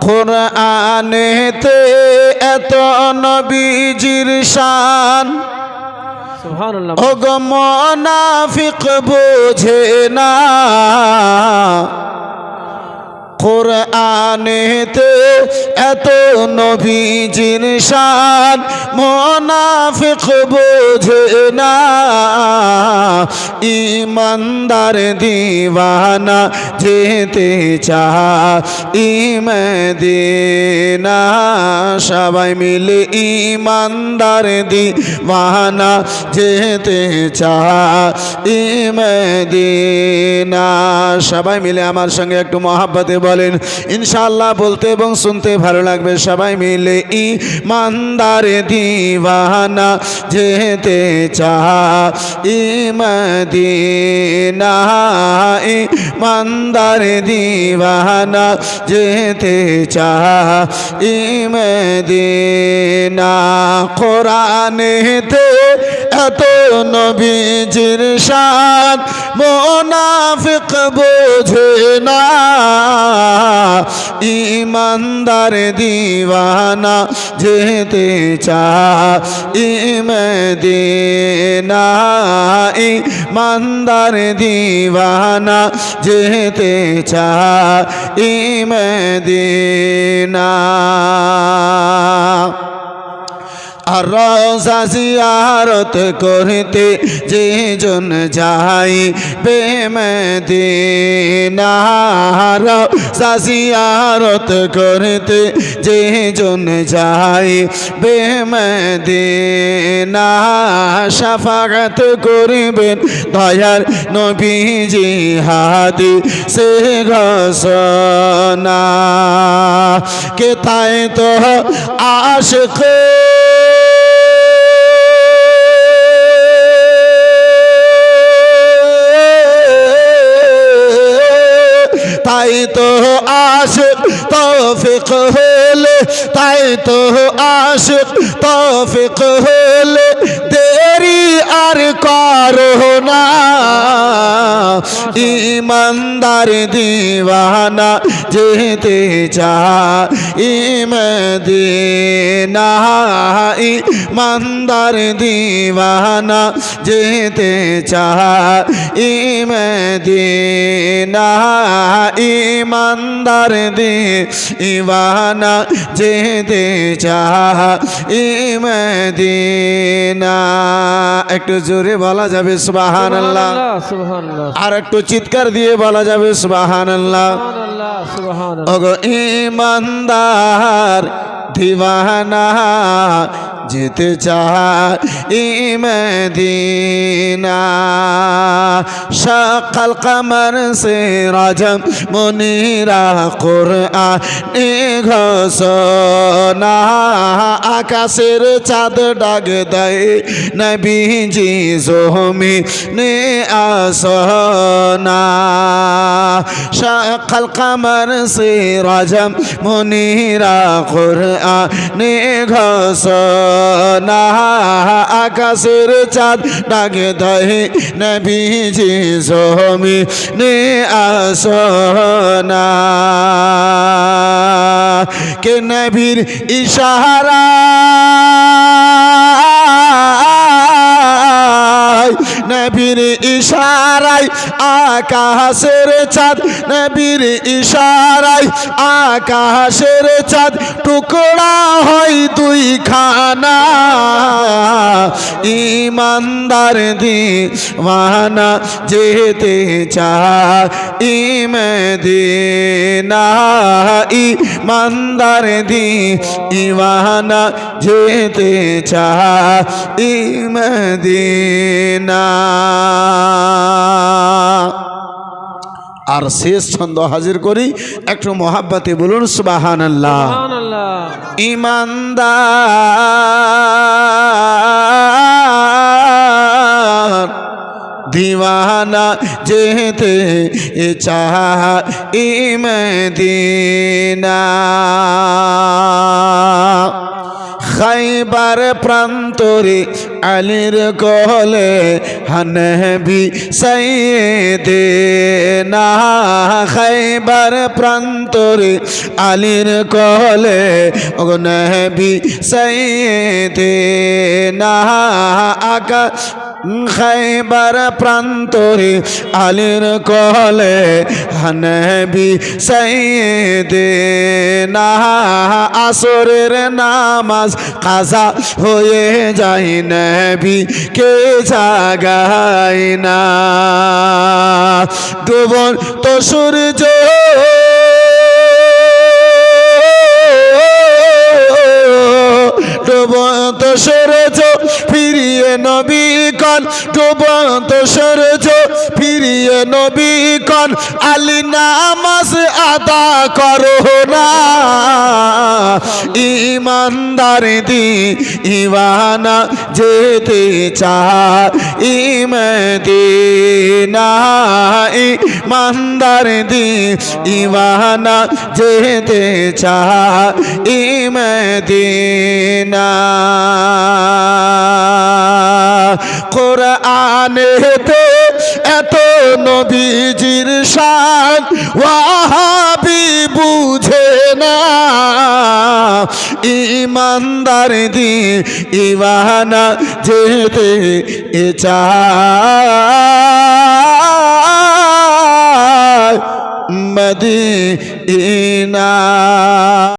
কোরআনেতে এত নবীজির শান। মনাফিক বোঝে না। কোরআনেতে এত নবীজির শান, মনাফিক বোঝে না। ইমানদার দিওয়ানা যেতে চাহ ইমদিনা। সবাই মিলে ইমানদার দিওয়ানা যেতে চাহ ইমদিনা। সবাই মিলে আমার সঙ্গে একটু মহাব্বতে বলেন। ইনশাল্লাহ বলতে এবং শুনতে লাগবে সবাই মিলে ই ইমানদার দিওয়ানা যেতে চাহ ইমদিনা ইমানদার দিওয়ানা যেতে চাহ ইমদিনা কোরআনেতে এত নবীজির শান, মোনাফিক বোঝে না। ইমানদার দিওয়ানা যেতে চা ইমদিনা ইমানদার দিওয়ানা যেতে চা ইমদিনা আর রোজা জিয়ারত করতে যে জন যাই বেমদিনা রোজা জিয়ারত করতে যে জন যাই বেমদিনা শাফাগত করবেন দয়ার নবীজি হাদি সে ঘোষণা কে তাই তো আশিক তাই তো আশ তৌফিক হলে তাই তো আশ তৌফিক হলে আর করো না। ইমানদার দিওয়ানা যেতে চা ইমদিনা। ইমানদার দিওয়ানা যেতে চা ইমদিনা। ইমানদার দিওয়ানা যেতে চা ইমদিনা। একটু জোরে বলা যাবে সুবাহান আল্লাহ আর একটু চিৎকার দিয়ে বলা যাবে সুবাহান আল্লাহ ইমানদার দিওয়ানা যেতে চায় ইমদিনা। সকাল কামার সে রাজম মনিরা কোরআন ঘোষণা। আকাশের চাঁদ ডাক দেয় নবীজি জমি নে আসনা। সকাল কামার সে রাজম মনিরা কোরআন ঘোষণা। আকাশের চাঁদ ডাক দেয় নবীজি জমি নে আসনা। কে নবীর ইশারা? নবীর ইশারায় আকাশের চাঁদ নবীর ইশারায় আকাশের চাঁদ টুকরা হয় দুই খানা ইমানদার দিওয়ানা যেতে চা ইমদিনা ইমানদার দিওয়ানা যেতে চা ইমদিনা আর শেষ ছন্দ হাজির করি একটু মহাব্বাতে বলুন সুবাহান আল্লাহ ইমানদার দিওয়ানা যেতে চাহ ইমদিনা খাইবার প্রান্তরে আলীর কলে হানবি সাইদে না খাইবার প্রান্তরে আলীর কলে অগনবি সাইদে না আকা খাইবার প্রান্তরে আলীর কলে হানবি সাইদে না আসরের নামাজ কাজা হয়ে যায় নবী কে জাগায় না। ডুবন তো সূর্য নবী কন ডুবন্ত সূর্য, ফিরিয়ে নবী কন আলী নামাজ আদা করো না। ইমানদার দি ইবানা যেতে চা ইমদিনা ইমানদার দি ইবানা যেতে চায় ইমদিনা। কোরআনেতে এত নবীজির শান, ওয়াহাবি বুঝে না। ইমানদার দি ইবানা যেতে এ চায়। মদিনা